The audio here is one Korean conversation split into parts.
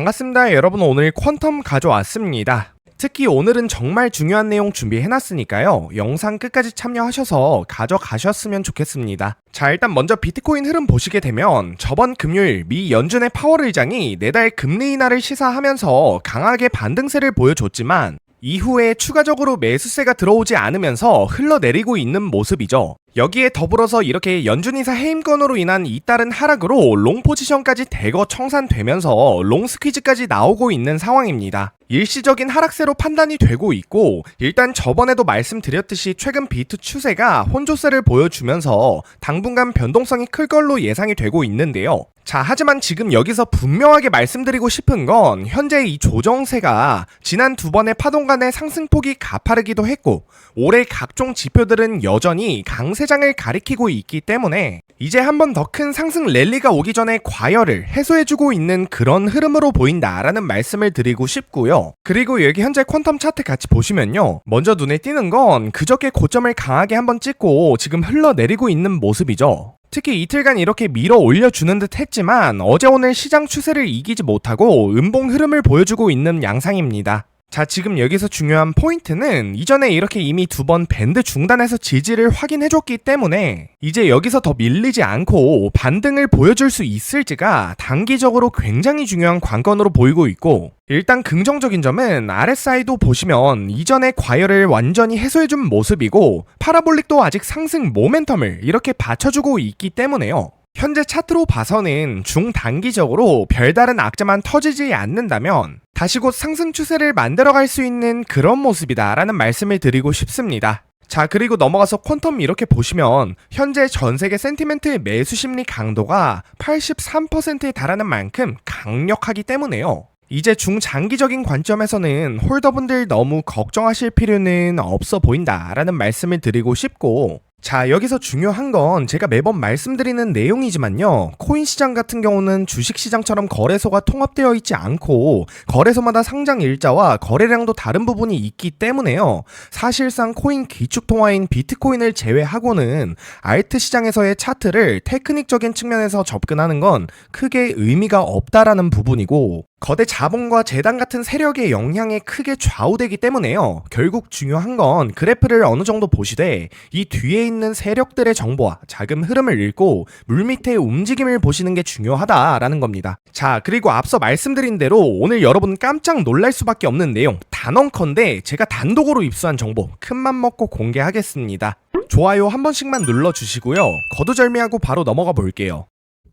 반갑습니다. 여러분 오늘 퀀텀 가져왔습니다. 특히 오늘은 정말 중요한 내용 준비해놨으니까요. 영상 끝까지 참여하셔서 가져가셨으면 좋겠습니다. 자, 일단 먼저 비트코인 흐름 보시게 되면 저번 금요일 미 연준의 파월 의장이 내달 금리 인하를 시사하면서 강하게 반등세를 보여줬지만 이후에 추가적으로 매수세가 들어오지 않으면서 흘러내리고 있는 모습이죠. 여기에 더불어서 이렇게 연준이사 해임건으로 인한 잇따른 하락으로 롱 포지션까지 대거 청산되면서 롱 스퀴즈까지 나오고 있는 상황입니다. 일시적인 하락세로 판단이 되고 있고 일단 저번에도 말씀드렸듯이 최근 비트 추세가 혼조세를 보여주면서 당분간 변동성이 클 걸로 예상이 되고 있는데요. 자, 하지만 지금 여기서 분명하게 말씀드리고 싶은 건 현재 이 조정세가 지난 두 번의 파동 간의 상승폭이 가파르기도 했고 올해 각종 지표들은 여전히 강세장을 가리키고 있기 때문에 이제 한 번 더 큰 상승 랠리가 오기 전에 과열을 해소해주고 있는 그런 흐름으로 보인다라는 말씀을 드리고 싶고요. 그리고 여기 현재 퀀텀 차트 같이 보시면요. 먼저 눈에 띄는 건 그저께 고점을 강하게 한번 찍고 지금 흘러내리고 있는 모습이죠. 특히 이틀간 이렇게 밀어 올려주는 듯 했지만 어제 오늘 시장 추세를 이기지 못하고 음봉 흐름을 보여주고 있는 양상입니다. 자, 지금 여기서 중요한 포인트는 이전에 이렇게 이미 두 번 밴드 중단해서 지지를 확인해줬기 때문에 이제 여기서 더 밀리지 않고 반등을 보여줄 수 있을지가 단기적으로 굉장히 중요한 관건으로 보이고 있고 일단 긍정적인 점은 RSI도 보시면 이전의 과열을 완전히 해소해준 모습이고 파라볼릭도 아직 상승 모멘텀을 이렇게 받쳐주고 있기 때문에요. 현재 차트로 봐서는 중단기적으로 별다른 악재만 터지지 않는다면 다시 곧 상승 추세를 만들어갈 수 있는 그런 모습이다라는 말씀을 드리고 싶습니다. 자, 그리고 넘어가서 퀀텀 이렇게 보시면 현재 전 세계 센티멘트의 매수 심리 강도가 83%에 달하는 만큼 강력하기 때문에요. 이제 중장기적인 관점에서는 홀더분들 너무 걱정하실 필요는 없어 보인다라는 말씀을 드리고 싶고 자, 여기서 중요한 건 제가 매번 말씀드리는 내용이지만요. 코인 시장 같은 경우는 주식 시장처럼 거래소가 통합되어 있지 않고 거래소마다 상장 일자와 거래량도 다른 부분이 있기 때문에요. 사실상 코인 기축 통화인 비트코인을 제외하고는 알트 시장에서의 차트를 테크닉적인 측면에서 접근하는 건 크게 의미가 없다라는 부분이고 거대 자본과 재단 같은 세력의 영향에 크게 좌우되기 때문에요. 결국 중요한 건 그래프를 어느 정도 보시되 이 뒤에 있는 세력들의 정보와 자금 흐름을 읽고 물밑의 움직임을 보시는 게 중요하다라는 겁니다. 자, 그리고 앞서 말씀드린 대로 오늘 여러분 깜짝 놀랄 수밖에 없는 내용 단언컨대 제가 단독으로 입수한 정보 큰맘 먹고 공개하겠습니다. 좋아요 한 번씩만 눌러주시고요. 거두절미하고 바로 넘어가 볼게요.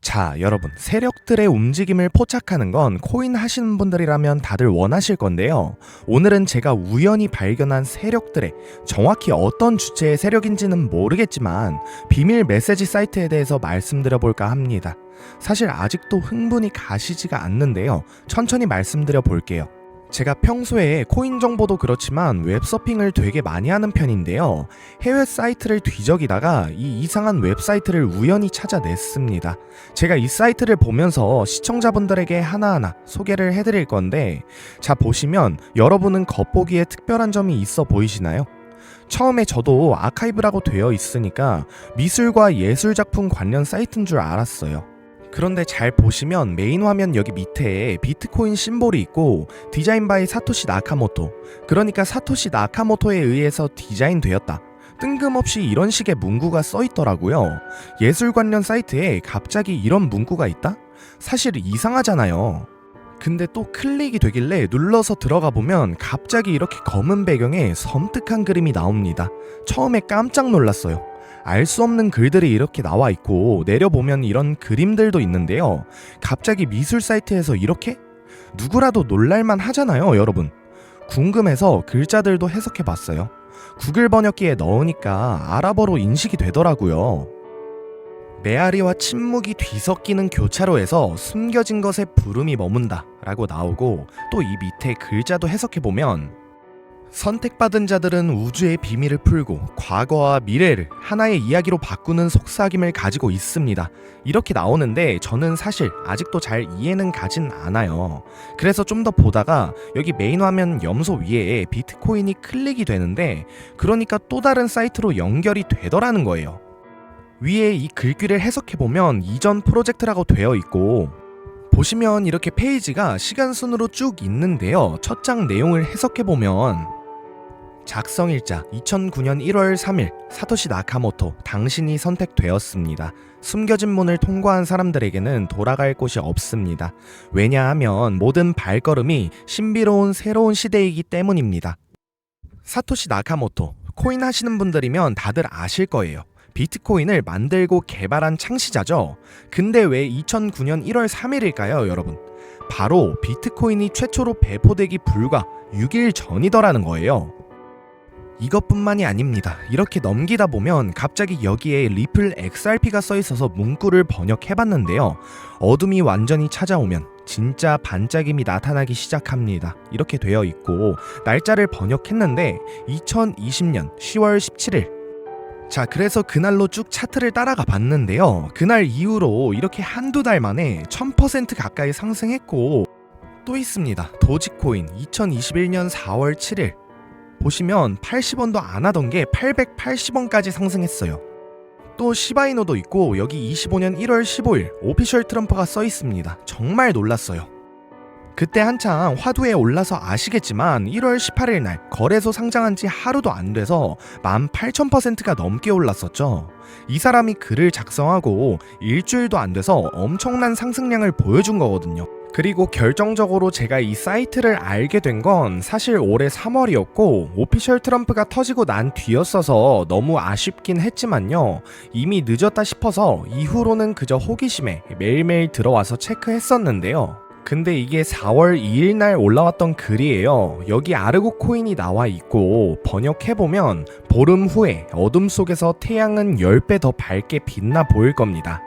자, 여러분, 세력들의 움직임을 포착하는 건 코인 하시는 분들이라면 다들 원하실 건데요. 오늘은 제가 우연히 발견한 세력들의 정확히 어떤 주체의 세력인지는 모르겠지만 비밀 메시지 사이트에 대해서 말씀드려 볼까 합니다. 사실 아직도 흥분이 가시지가 않는데요. 천천히 말씀드려 볼게요. 제가 평소에 코인 정보도 그렇지만 웹서핑을 되게 많이 하는 편인데요. 해외 사이트를 뒤적이다가 이 이상한 웹사이트를 우연히 찾아냈습니다. 제가 이 사이트를 보면서 시청자분들에게 하나하나 소개를 해드릴 건데, 자, 보시면 여러분은 겉보기에 특별한 점이 있어 보이시나요? 처음에 저도 아카이브라고 되어 있으니까 미술과 예술작품 관련 사이트인 줄 알았어요. 그런데 잘 보시면 메인 화면 여기 밑에 비트코인 심볼이 있고 디자인 바이 사토시 나카모토. 그러니까 사토시 나카모토에 의해서 디자인되었다. 뜬금없이 이런 식의 문구가 써 있더라고요. 예술 관련 사이트에 갑자기 이런 문구가 있다? 사실 이상하잖아요. 근데 또 클릭이 되길래 눌러서 들어가 보면 갑자기 이렇게 검은 배경에 섬뜩한 그림이 나옵니다. 처음에 깜짝 놀랐어요 알 수 없는 글들이 이렇게 나와 있고 내려보면 이런 그림들도 있는데요. 갑자기 미술 사이트에서 이렇게? 누구라도 놀랄만 하잖아요, 여러분. 궁금해서 글자들도 해석해 봤어요. 구글 번역기에 넣으니까 아랍어로 인식이 되더라고요. 메아리와 침묵이 뒤섞이는 교차로에서 숨겨진 것에 부름이 머문다 라고 나오고 또 이 밑에 글자도 해석해 보면 선택받은 자들은 우주의 비밀을 풀고 과거와 미래를 하나의 이야기로 바꾸는 속삭임을 가지고 있습니다. 이렇게 나오는데 저는 사실 아직도 잘 이해는 가진 않아요. 그래서 좀 더 보다가 여기 메인 화면 염소 위에 비트코인이 클릭이 되는데 그러니까 또 다른 사이트로 연결이 되더라는 거예요. 위에 이 글귀를 해석해보면 이전 프로젝트라고 되어 있고 보시면 이렇게 페이지가 시간 순으로 쭉 있는데요. 첫 장 내용을 해석해 보면 작성일자 2009년 1월 3일 사토시 나카모토 당신이 선택되었습니다. 숨겨진 문을 통과한 사람들에게는 돌아갈 곳이 없습니다. 왜냐하면 모든 발걸음이 신비로운 새로운 시대이기 때문입니다. 사토시 나카모토 코인 하시는 분들이면 다들 아실 거예요. 비트코인을 만들고 개발한 창시자죠. 근데 왜 2009년 1월 3일일까요, 여러분? 바로 비트코인이 최초로 배포되기 불과 6일 전이더라는 거예요. 이것뿐만이 아닙니다. 이렇게 넘기다 보면 갑자기 여기에 리플 XRP가 써 있어서 문구를 번역해 봤는데요. 어둠이 완전히 찾아오면 진짜 반짝임이 나타나기 시작합니다. 이렇게 되어 있고 날짜를 번역했는데 2020년 10월 17일 자, 그래서 그날로 쭉 차트를 따라가 봤는데요. 그날 이후로 이렇게 한두 달 만에 1000% 가까이 상승했고 또 있습니다. 도지코인 2021년 4월 7일 보시면 80원도 안 하던 게 880원까지 상승했어요. 또 시바이노도 있고 여기 25년 1월 15일 오피셜 트럼프가 써 있습니다. 정말 놀랐어요. 그때 한창 화두에 올라서 아시겠지만 1월 18일 날 거래소 상장한 지 하루도 안 돼서 18,000%가 넘게 올랐었죠. 이 사람이 글을 작성하고 일주일도 안 돼서 엄청난 상승량을 보여준 거거든요. 그리고 결정적으로 제가 이 사이트를 알게 된 건 사실 올해 3월이었고 오피셜 트럼프가 터지고 난 뒤였어서 너무 아쉽긴 했지만요. 이미 늦었다 싶어서 이후로는 그저 호기심에 매일매일 들어와서 체크했었는데요. 근데 이게 4월 2일 날 올라왔던 글이에요. 여기 아르고 코인이 나와 있고 번역해보면 보름 후에 어둠 속에서 태양은 10배 더 밝게 빛나 보일 겁니다.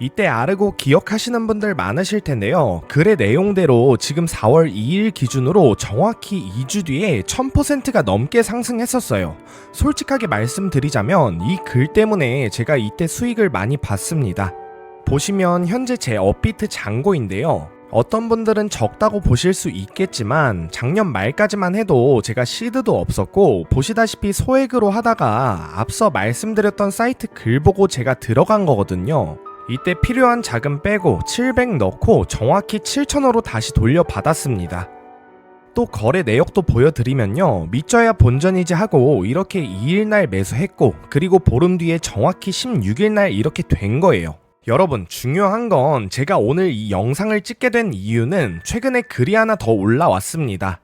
이때 아르고 기억하시는 분들 많으실 텐데요. 글의 내용대로 지금 4월 2일 기준으로 정확히 2주 뒤에 1000%가 넘게 상승했었어요. 솔직하게 말씀드리자면 이 글 때문에 제가 이때 수익을 많이 봤습니다. 보시면 현재 제 업비트 잔고인데요. 어떤 분들은 적다고 보실 수 있겠지만 작년 말까지만 해도 제가 시드도 없었고 보시다시피 소액으로 하다가 앞서 말씀드렸던 사이트 글 보고 제가 들어간 거거든요. 이때 필요한 자금 빼고 700 넣고 정확히 7,000원으로 다시 돌려받았습니다. 또 거래 내역도 보여드리면요. 믿져야 본전이지 하고 이렇게 2일날 매수했고 그리고 보름 뒤에 정확히 16일날 이렇게 된 거예요. 여러분 중요한 건 제가 오늘 이 영상을 찍게 된 이유는 최근에 글이 하나 더 올라왔습니다.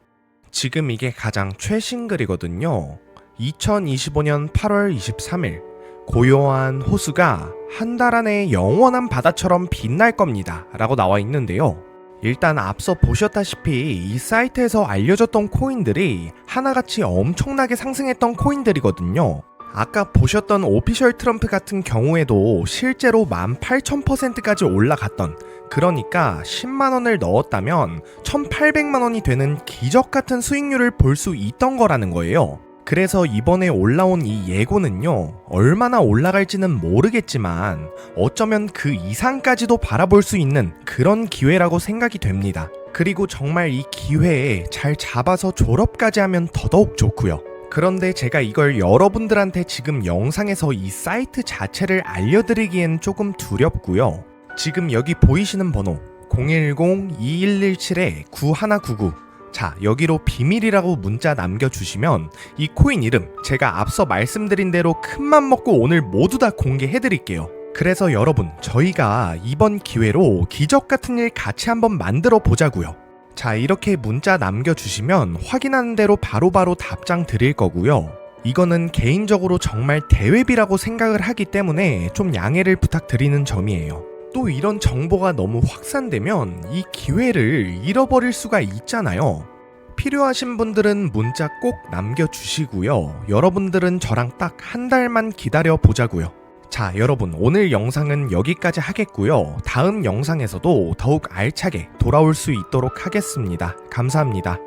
지금 이게 가장 최신 글이거든요. 2025년 8월 23일 고요한 호수가 한 달 안에 영원한 바다처럼 빛날 겁니다. 라고 나와 있는데요. 일단 앞서 보셨다시피 이 사이트에서 알려졌던 코인들이 하나같이 엄청나게 상승했던 코인들이거든요. 아까 보셨던 오피셜 트럼프 같은 경우에도 실제로 18,000%까지 올라갔던 그러니까 10만원을 넣었다면 1,800만원이 되는 기적 같은 수익률을 볼 수 있던 거라는 거예요. 그래서 이번에 올라온 이 예고는요, 얼마나 올라갈지는 모르겠지만, 어쩌면 그 이상까지도 바라볼 수 있는 그런 기회라고 생각이 됩니다. 그리고 정말 이 기회에 잘 잡아서 졸업까지 하면 더더욱 좋고요. 그런데 제가 이걸 여러분들한테 지금 영상에서 이 사이트 자체를 알려드리기엔 조금 두렵고요. 지금 여기 보이시는 번호 010-2117-9199 자, 여기로 비밀이라고 문자 남겨주시면 이 코인 이름 제가 앞서 말씀드린 대로 큰맘 먹고 오늘 모두 다 공개해드릴게요. 그래서 여러분, 저희가 이번 기회로 기적 같은 일 같이 한번 만들어 보자고요. 자, 이렇게 문자 남겨주시면 확인하는 대로 바로바로 답장 드릴 거고요. 이거는 개인적으로 정말 대회비라고 생각을 하기 때문에 좀 양해를 부탁드리는 점이에요. 또 이런 정보가 너무 확산되면 이 기회를 잃어버릴 수가 있잖아요. 필요하신 분들은 문자 꼭 남겨주시고요. 여러분들은 저랑 딱 한 달만 기다려 보자고요. 자, 여러분, 오늘 영상은 여기까지 하겠고요. 다음 영상에서도 더욱 알차게 돌아올 수 있도록 하겠습니다. 감사합니다.